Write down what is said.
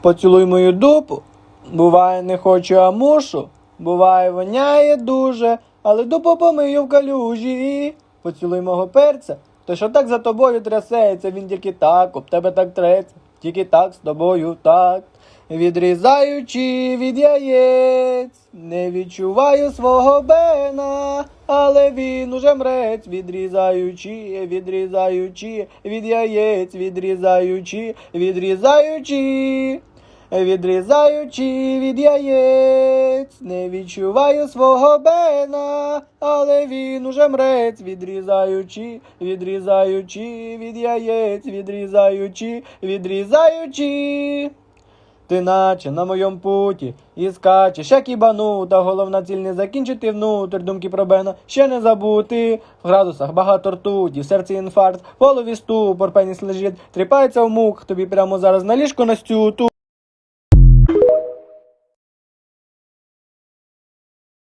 Поцілуй мою дупу. Буває, не хочу, а мушу. Буває, воняє дуже, але дупу помию в калюжі. Поцілуй мого перця. То що так за тобою трясеться, він тільки так, об тебе так треться, тільки так з тобою так. Відрізаючи від яєць, не відчуваю свого бена, але він уже мрець, відрізаючи, відрізаючи від яєць, відрізаючи, відрізаючи. Відрізаючи від яєць, не відчуваю свого бена, але він уже мрець, відрізаючи, відрізаючи від яєць, відрізаючи, відрізаючи. Ти наче на моєму путі і скачеш, як ібанута, головна ціль не закінчити внутрь, думки про Бена ще не забути. В градусах багато ртуті, в серці інфаркт, в голові ступор, пеніс лежить, тріпається в мук, тобі прямо зараз на ліжко настюту.